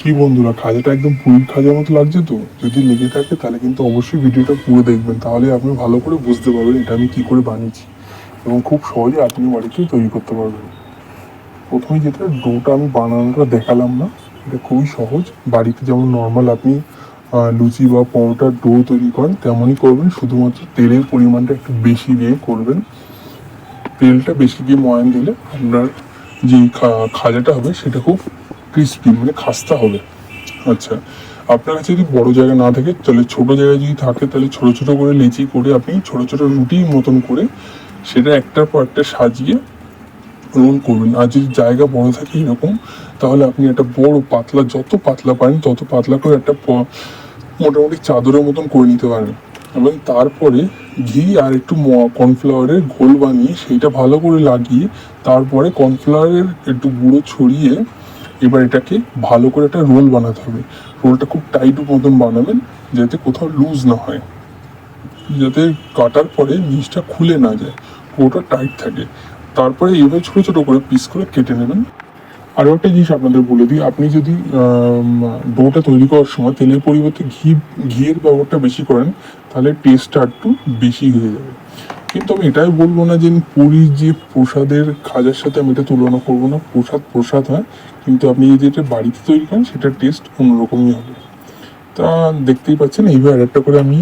কি বন্ধুরা, খাজাটা একদম পুরীর খাজার মতো লাগছে তো? যদি লেগে থাকে তাহলে কিন্তু অবশ্যই ভিডিওটা পুরো দেখবেন, তাহলে আপনি ভালো করে বুঝতে পারবেন এটা আমি কি করে বানিয়েছি এবং খুব সহজে আপনি বাড়িতেই তৈরি করতে পারবেন। প্রথমে যেটা ডোটা আমি বানানোটা দেখালাম না, এটা খুবই সহজ। বাড়িতে যেমন নর্মাল আপনি লুচি বা পরোটার ডো তৈরি করেন, তেমনই করবেন। শুধুমাত্র তেলের পরিমাণটা একটু বেশি দিয়ে করবেন। তেলটা বেশি দিয়ে ময়ান দিলে আপনার যে খাজাটা হবে সেটা খুব ক্রিস্পি মানে খাস্তা হবে। আচ্ছা আপনার কাছে যদি বড় জায়গা না থাকে, তাহলে ছোট জায়গায় যদি থাকে, তাহলে ছোট ছোট করে লেচি করে আপনি ছোট ছোট রুটির মতন করে সেটা একটার পর একটা সাজিয়ে রোল করবেন আর যদি জায়গা বড় থাকে এরকম, তাহলে আপনি একটা বড় পাতলা, যত পাতলা পারেন, তত পাতলা করে একটা মোটামুটি চাদরের মতন করে নিতে পারেন। এবং তারপরে ঘি আর একটু কর্নফ্লাওয়ারের ঘোল বানিয়ে, সেইটা ভালো করে লাগিয়ে, তারপরে কর্নফ্লাওয়ারের একটু গুঁড়ো ছড়িয়ে এবার এটাকে ভালো করে একটা রোল বানাতে হবে। রোলটা খুব টাইট মতন বানাবেন, যাতে কোথাও লুজ না হয়। যাতে কাটার পরে জিনিসটা খুলে না যায়, পুরোটা টাইট থাকে। তারপরে এবার ছোটো ছোটো করে পিস করে কেটে নেবেন। আরও একটা জিনিস আপনাদের বলে দিই, আপনি যদি ডোটা তৈরি করার সময় তেলের পরিবর্তে ঘি, ঘিয়ের ব্যবহারটা বেশি করেন, তাহলে টেস্টটা একটু বেশি হয়ে যাবে। কিন্তু আমি এটাই বলব না যে পুরীর যে প্রসাদের খাজার সাথে আমি এটা তুলনা করব না। প্রসাদ প্রসাদ হয়, কিন্তু আপনি যদি এটা বাড়িতে তৈরি করেন, সেটার টেস্ট অন্যরকমই হবে। তা দেখতেই পাচ্ছেন এইবার একটা করে আমি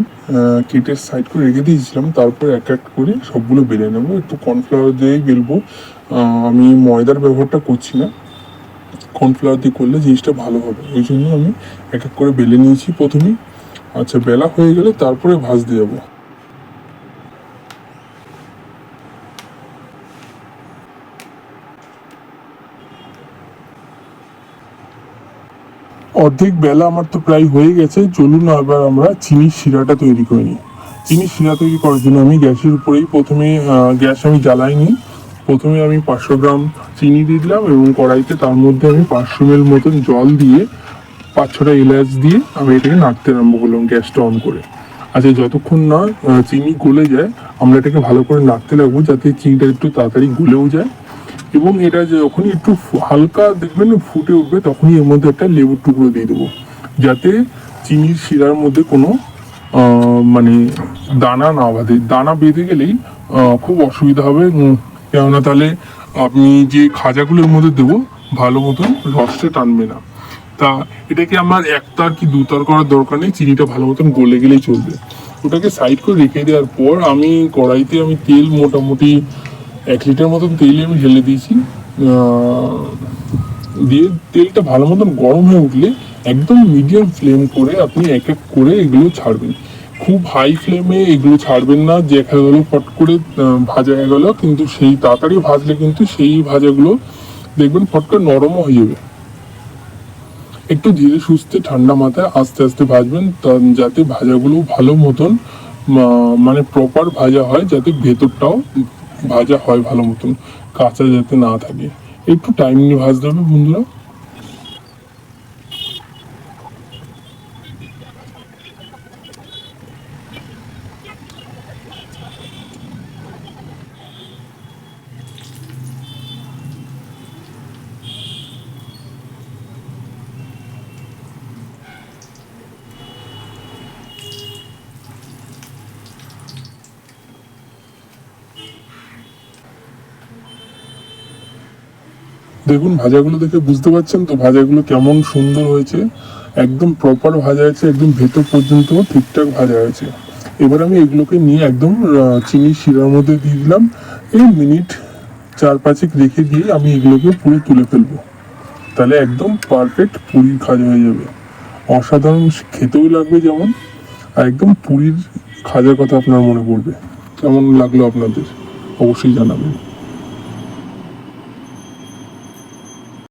কেটের সাইড করে রেখে দিয়েছিলাম, তারপর এক এক করে সবগুলো বেলে নেব। একটু কর্নফ্লাওয়ার দিয়েই বেলবো। আমি ময়দার ব্যবহারটা করছি না। কর্নফ্লাওয়ার দিয়ে করলে জিনিসটা ভালো হবে। ওই জন্য আমি এক এক করে বেলে নিয়েছি প্রথমেই। আচ্ছা বেলা হয়ে গেলে তারপরে ভাজতে যাব। অর্ধেক বেলা আমার তো প্রায় হয়ে গেছে, চলুন এবার আমরা চিনির শিরাটা তৈরি করে নিই। চিনির শিরা তৈরি করার জন্য আমি গ্যাসের উপরেই প্রথমে গ্যাস আমি জ্বালাইনি। প্রথমে আমি পাঁচশো গ্রাম চিনি দিয়ে দিলাম এবং কড়াইতে তার মধ্যে আমি পাঁচশো এল মতন জল দিয়ে পাঁচ ছটা এলাচ দিয়ে আমি এটাকে নাড়তে আরম্ভ করলাম গ্যাসটা অন করে। আচ্ছা যতক্ষণ না চিনি গলে যায়, আমরা এটাকে ভালো করে নাড়তে লাগবো যাতে চিনিটা একটু তাড়াতাড়ি গলেও যায়। এবং এটা যখনই একটু হালকা দেখবেন ফুটে উঠবে, তখনই এর মধ্যে একটা লেবুর টুকরো দিয়ে দেবো। যাতে চিনির শিরার মধ্যে কোনো মানে দানা না বাঁধে। দানা বেঁধে গেলেই খুব অসুবিধা হবে কেননা তাহলে আপনি যে খাজাগুলোর মধ্যে দেবো, ভালো মতন রসটা টানবে না। তা এটাকে আমার একতার কি দুতার করার দরকার নেই, চিনিটা ভালো মতন গলে গেলেই চলবে। ওটাকে সাইড করে রেখে দেওয়ার পর আমি কড়াইতে আমি তেল মোটামুটি এক লিটার মতন তেল আমি ঢেলে দিয়েছি। দিয়ে তেলটা ভালো মতন গরম হয়ে উঠলে একদম মিডিয়াম ফ্লেম করে আপনি এক এক করে এগুলো ছাড়বেন। খুব হাই ফ্লেমে এগুলো ছাড়বেন না দেখা গেলো ফট করে ভাজা হয়ে গেলো, কিন্তু সেই তাড়াতাড়ি ভাজলে কিন্তু সেই ভাজাগুলো দেখবেন ফট করে নরমও হয়ে যাবে। একটু ধীরে সুস্থে ঠান্ডা মাথায় আস্তে আস্তে ভাজবেন যাতে ভাজাগুলো ভালো মতন মানে প্রপার ভাজা হয়, যাতে ভেতরটাও ভাজা হয় ভালো মতন। কাঁচা যাতে না থাকে। একটু টাইম নিয়ে ভাজতে হবে বন্ধুরা দেখুন, ভাজাগুলো দেখে বুঝতে পারছেন তো ভাজাগুলো কেমন সুন্দর হয়েছে। একদম প্রপার ভাজা হয়েছে, একদম ভেতর পর্যন্ত ঠিকঠাক ভাজা হয়েছে। এবার আমি এগুলোকে নিয়ে একদম চিনি শিরার মধ্যে দিয়ে দিলাম। এই মিনিট চার পাঁচেক রেখে দিয়ে আমি এগুলোকে পুরো তুলে ফেলব। তাহলে একদম পারফেক্ট পুরীর খাজা হয়ে যাবে। অসাধারণ খেতেও লাগবে যেমন, আর একদম পুরীর খাজার কথা আপনার মনে পড়বে। কেমন লাগল আপনাদের? অবশ্যই জানাবেন।